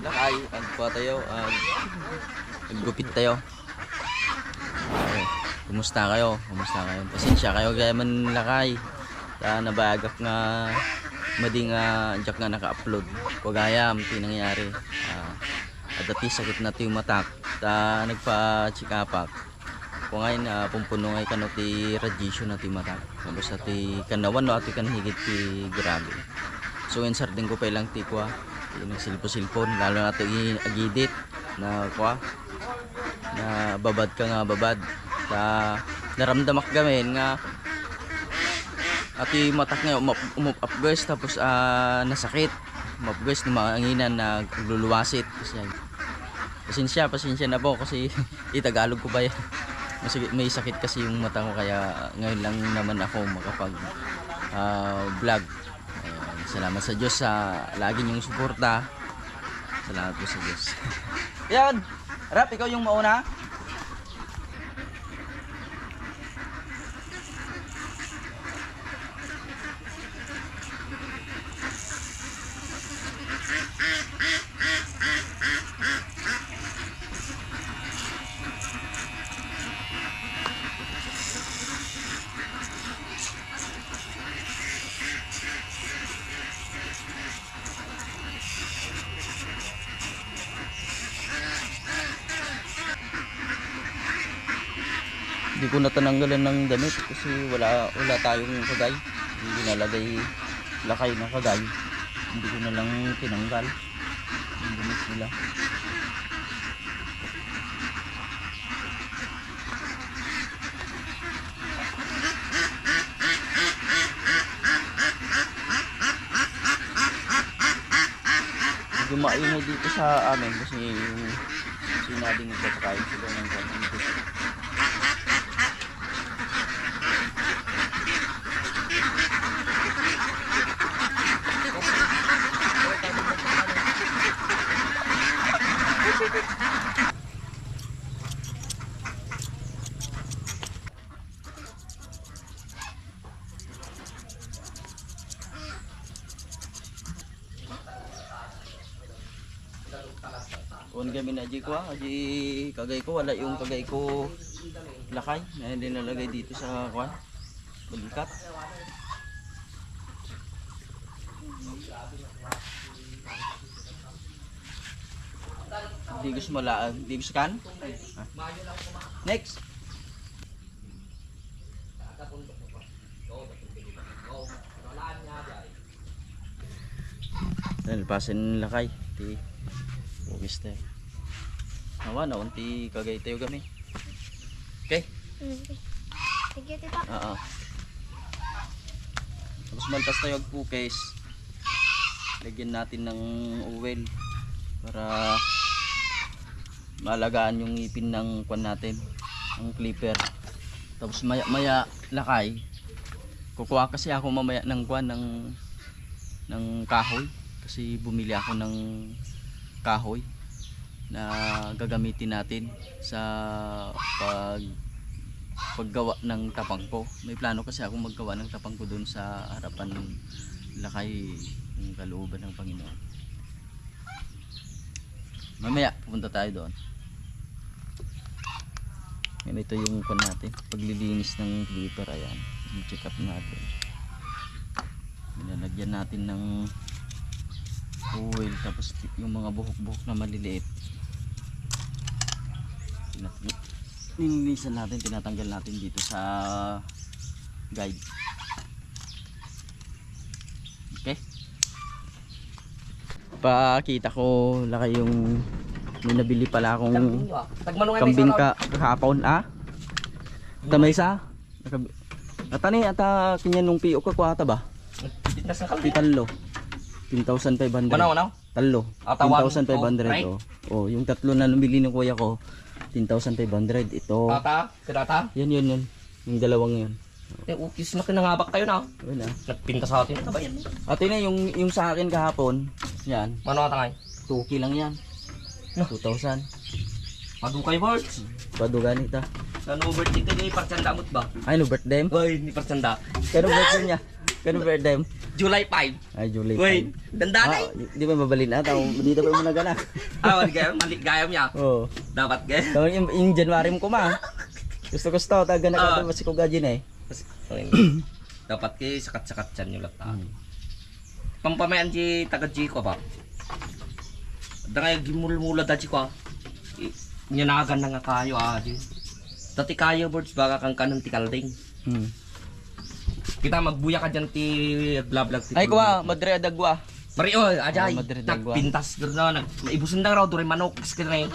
lakay, ag pa tayo, ag naggupit tayo. Okay. Kumusta kayo? Kumusta kayo? Pasensya kayo kaya man lakay. Ta nabagak nga mading nga jak nga naka-upload. Kagaya ang pinangyari. Ah, adati sakit na ti matak. Ta nagpa-check upak. Kung ngayon uh, pumpuno ngay kano ti radiation na ti matak. Tapos ti kanawan no ati kan higit ti grabe. So in sarding ko pa lang ti kwa. Yung silpo-silpon lalo na to agidit na kwa na babad ka nga babad. Ta naramdamak gamin nga ati matak nga umap, guys. Tapos ah, nasakit. Umap guys ni mga anginan na luluwasit kasi pasensya pasensya na po. Kasi itagalog ko ba yan? May sakit kasi yung mata ko. Kaya ngayon lang naman ako makapag ah, vlog salamat sa Diyos sa lagi niyong suporta. Salamat po sa Diyos. Yan Rap ikaw yung mauna ko natananggalan ng damit kasi wala wala tayong kagay. Hindi nalagay lakay ng kagay. Hindi ko na lang tinanggal yung damit nila. Medyo maingay dito sa amin kasi yung sinabing nagpapakain sila ng ganun. Kung kami na ko ah, aji kagay ko wala yung kagay ko lakay na hindi nalagay dito sa kwan. Balikat. Di gusto mala, di gusto kan? Ah. Next. Dahil pasin lakay. Di Tayo. Nawa na unti kagay tayo kami. Okay? Sige, tita. Oo. Tapos malpas tayo ang pukes. Lagyan natin ng oil para malagaan yung ngipin ng kwan natin, ang clipper. Tapos maya maya lakay. Kukuha kasi ako mamaya ng kwan ng ng kahoy kasi bumili ako ng kahoy na gagamitin natin sa pag paggawa ng tapang ko. May plano kasi ako maggawa ng tapang ko doon sa harapan ng lakay ng kalooban ng Panginoon. Mamaya pupunta tayo doon. Yan ito yung kon natin. Paglilinis ng clipper ayan. Yung check up natin. Nilalagyan natin ng oil tapos yung mga buhok-buhok na maliliit nilinisan natin tinatanggal natin dito sa guide. Okay? Pakita ko laki yung may nabili pala akong kambing ka kahapon ah tamay sa atani ata kinyan nung piyo ka kwata ba? Pitalo 10,500 Manaw, manaw? Talo. Atawan. 10,500 oh. Oh, yung tatlo na nabili ng kuya ko, 10,500. Ito. Tata, kinata. Yan yun yun. Yung dalawang yun. Eh, ukis na kinangabak tayo na. Ah. Nagpinta sa atin. Ito ba yan? Ate na yung yung sa akin kahapon. Yan. Mano ka tangay? 2K lang yan. No. 2,000. Madukay birds. Paduga nita. Sa no birthday ka ni partsanda mo't ba? Ay no birthday? Ay, ni partsanda. Kano birthday niya? Kano birthday mo? July 5. Ay, July. Wait, Ah, dandanay. di ba mabalin na? Tao, dito pa mo naganak. Ah, wala gayam, mali gayam niya. Oo. Dapat gayam. Tawag yung, yung January mo kuma. Gusto gusto, taga na Ah. ka masih ko gajin eh. Dapat kay sakat-sakat yan yung lata. Pampamayan di taga G ko ba? Dangay gimul-mula da ko. Nya nakagan na nga kayo ah. Dati kayo birds baka kang kanang tikalding. Hmm. Kita magbuya ka dyan ti blablag ti. Ay kuha, madre adagwa. Mari oh, ajay. Madrid Nag Agua. pintas gano nag naibusan daw dure manok skre.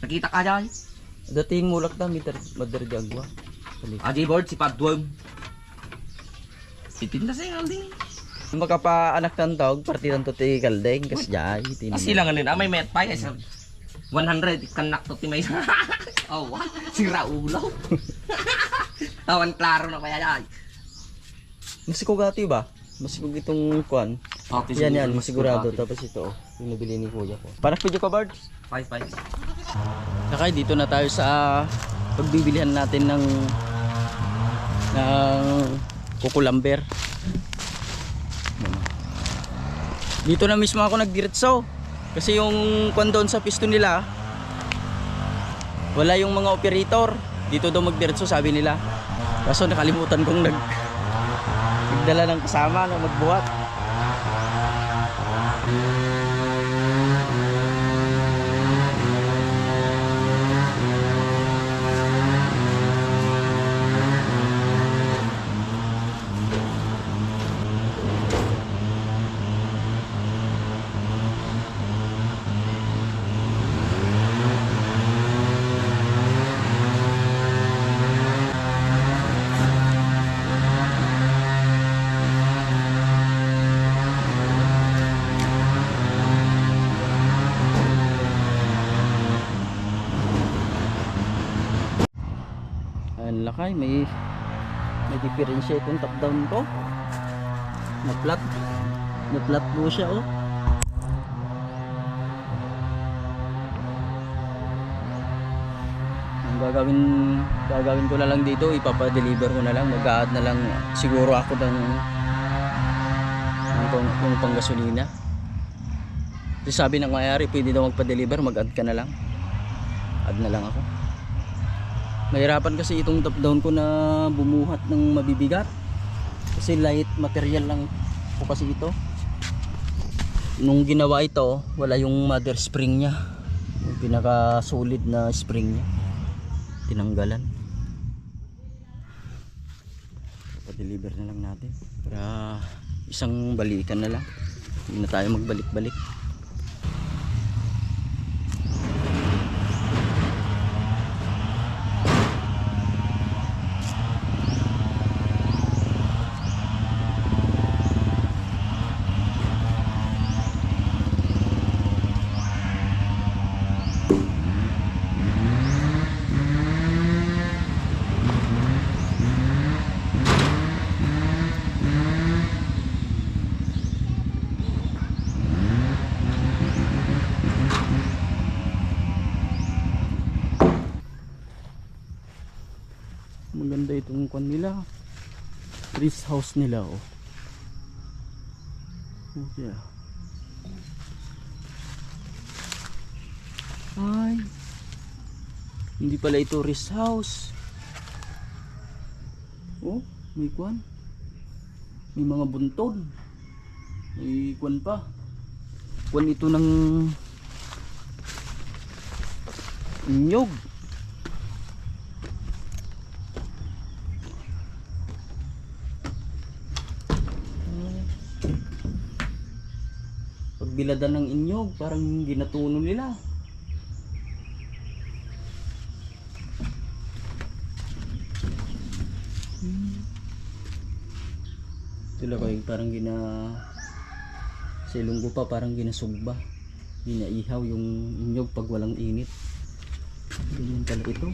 Nakita ka ajay. Dati mulak na, madre, madre. Balik. Ajay bird si Padwom. Pipintas ay kalding. Kung makapa-anak ng tawag, partidan to ti kaldeng, kas jay. Kasi lang ah, may met pa guys. 100 kanak to ti may. oh, what? Sira ulo. Tawan klaro na kaya ay. Masih ko gati ba? Masih ko itong kwan. Okay, Yan yan, masigurado. Tapos ito, oh, yung nabili ni kuya ko. Para video ka, Bard. 5 5. Sakay, dito na tayo sa pagbibilihan natin ng ng kukulamber. Dito na mismo ako nagdiretso. Kasi yung kwan doon sa piston nila, wala yung mga operator. Dito daw magdiretso sabi nila. Kaso nakalimutan kong nag nagdala ng kasama na magbuhat. Ang lakay, may may differentiate yung top down ko. Na flat. Na flat po siya oh. Gagawin gagawin ko na lang dito, ipapa-deliver ko na lang, mag-add na lang siguro ako ng ng pang, yung panggasolina. Sabi ng mayari, pwede daw magpa-deliver, mag-add ka na lang. Add na lang ako. Mahirapan kasi itong top down ko na bumuhat ng mabibigat. Kasi light material lang po kasi ito. Nung ginawa ito, wala yung mother spring niya. Yung pinaka solid na spring niya. Tinanggalan. Pa-deliver na lang natin. Para isang balikan na lang. Hindi na tayo magbalik-balik. maganda itong kwan nila trees house nila oh. Okay ay. Hindi pala ito rest house. Oh may kwan. May mga buntod. May kwan pa. Kwan ito ng nyog pagbiladan ng inyog parang ginatuno nila. Sila ko parang gina sa Ilonggo pa parang ginasugba. Ginaihaw yung inyog pag walang init. Ganyan pala ito.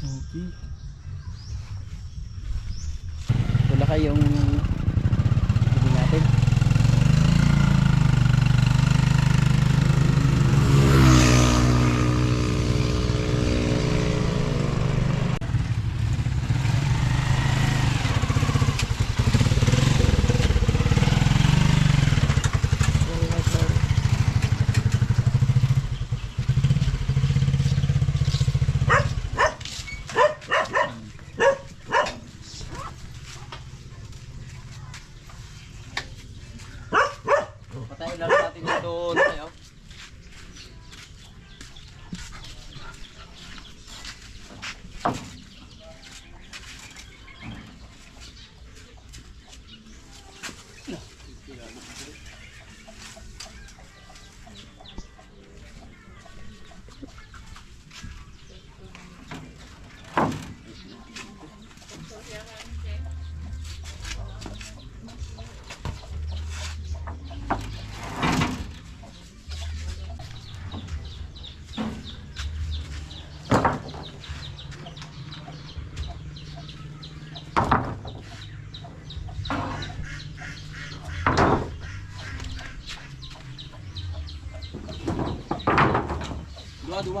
Okay wala ก็ดู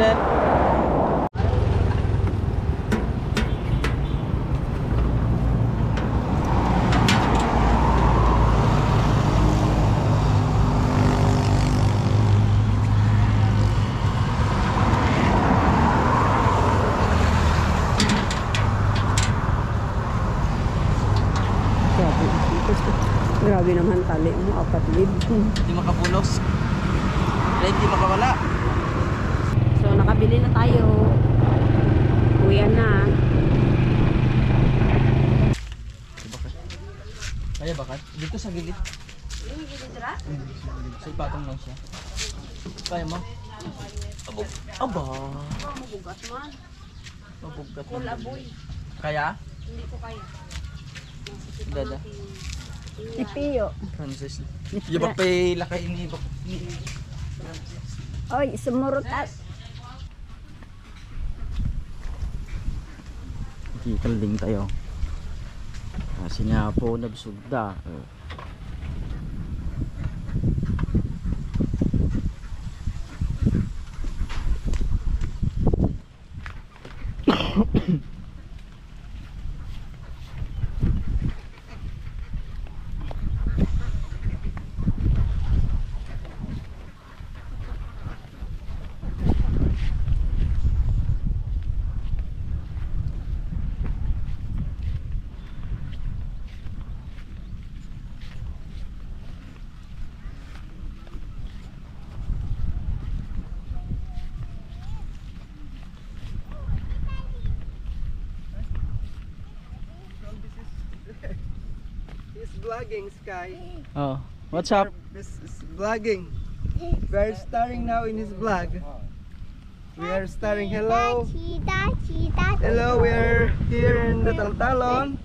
Yes, sir. Grabe. Grabe naman tali mo, apat lid. Hindi makapulos. Kaya hindi makawala. So, nakabili na tayo. Kuya na. Kat? Dito sa gilid. Hmm, Sa ipatong lang siya. Kaya mo? Abo. Aba. Mabugat man. Mabugat. Wala boy. Kaya? Hindi ko kaya. Dada. Si Pio. Francis. Yabak pa yung lakay ni Bak. Ni... Oy, sumurot at. Kikalding tayo. Kasi nga po nagsugda. Oh. Vlogging, Sky. Oh. What's up? This is vlogging. We are starring now in his vlog. We are starring. Hello. Hello, we are here in the Taltalon.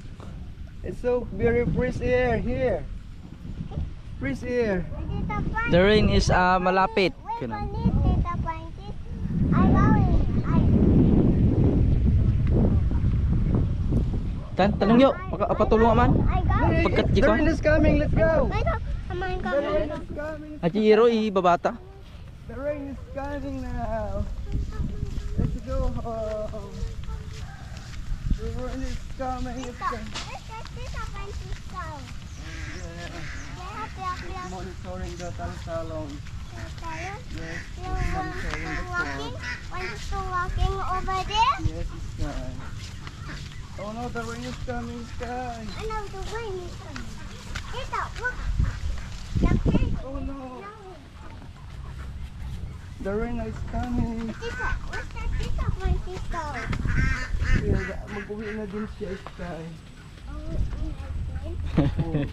It's so very fresh air here. Fresh air. The rain is uh, malapit. Ganun. Panit, Tita Pantit. I going. I Tan, tanong yo. Paka patulong man. Pagkat The jiko. rain is coming. Let's go. Am I The rain is coming. Ibabata. The rain is coming now. Let's go home. The rain is coming. It's Tita, coming. let's yeah. Monitoring the. Tayo. Yes, You want to walking? Want to walking over there? yes, it's coming. Oh no, the rain is coming, Sky. I know the rain is coming. Tita, look. The rain. Oh no. The rain is coming. Tita, where's that tita? Tita. Yeah, mag-uwi na din siya, Sky. Oh,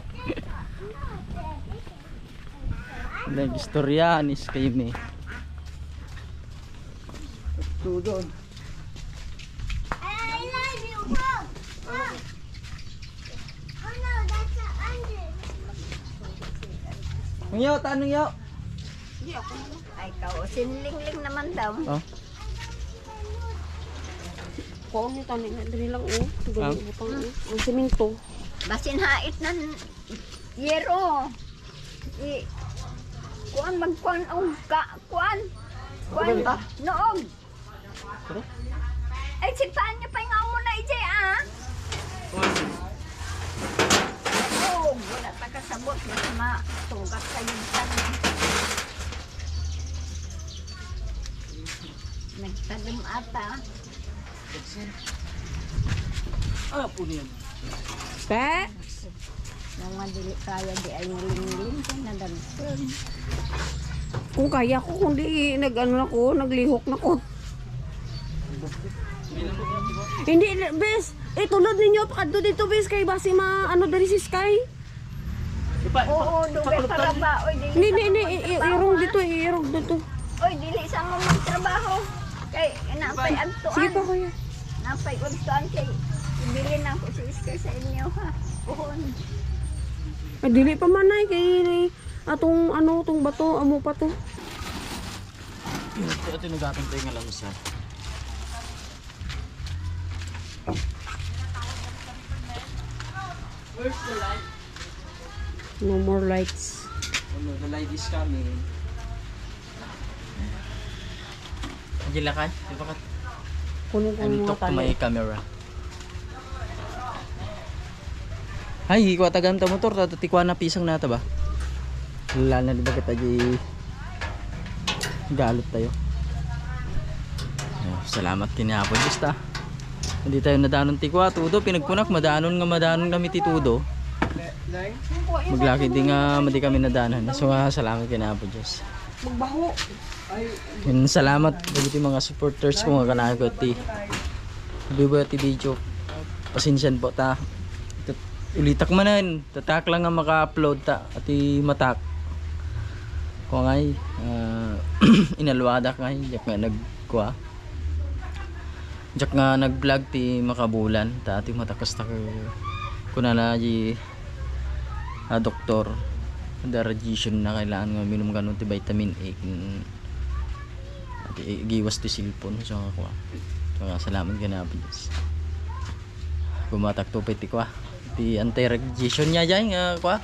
Nag-istorya ni Sky me. So, doon. I love you, Mom. Mom. Oh no, that's a onion. Yo, tanong yo. Ay, ikaw, sinlingling naman daw. Oh. Kung ano tani na diri lang oh. Dili butang oh. Ang semento. Basin hait ng yero. I, kuan magkuan og ka, kuan. Kuan, noog. Ay, sitaan niyo pa nga mo na, EJ, ah. Oo, wala pa kasabot. Mas matungkat sa yung tanong. Nagtalim ata. Ah, po niyan. Pe. Nang madili kaya di ay niling-ling ko na dagsun. Kung kaya ko kung di nag ano na ko, naglihok na ko. Hindi, bes. Tulad ninyo, pakadto dito, bes. Kay basi ma, ano dari si Sky. Oo, dugay para ba? Oy, dili mo hindi. magtrabaho, Irong ah. dito, irong dito. Oy, dili sa mo magtrabaho. Kay, napay Sige agtuan. pa, kuya. Napay agtuan kay, ibili na ko si Iskay sa inyo, ha? Uhon. Ay, dili pa man ay kay atong ano, tong bato, amo pa to. Ito tinugatang tayo nga lang sa. No more lights. Oh no, the light is coming. Lang ka? Di ba ka? Kunin ko I will yung mga talk to tali. my camera. Ay, ikaw tagan ta motor, tatikwa na pisang nata ba? Wala na di ba kita di galot tayo. Oh, salamat kinapon basta. Hindi tayo nadanon tikwa tudo pinagpunak madanon nga madanon kami ti tudo. Nine? Maglaki di nga madi kami nadanan. So ah, salamat kinapon Diyos. Magbaho. Yun, salamat. Ulit yung mga supporters ko nga kanaka ko ti Bibo ti video pasensyan po ta. Ulitak manan tatak lang nga maka-upload ta. Ati matak. Ko ngay ah, inalwada kay jak nga nagkuha. Jak nga nag-vlog ti makabulan. Ta ati matakas ta kuna na di ah, doktor. The radiation na kailangan nga minum ganun ti vitamin A. Kin at i- giwas ti silpon so ako so nga salamat ka na Diyos gumatak to pa ti kwa ti anti-radiation niya dyan nga kwa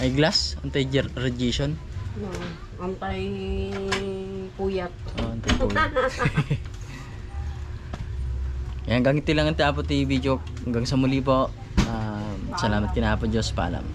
ay glass? Anti-radiation? No, antay puyat. oh, anti Yan, hanggang iti lang ang tapo ti video hanggang sa muli po. Ah, salamat kinapon Diyos paalam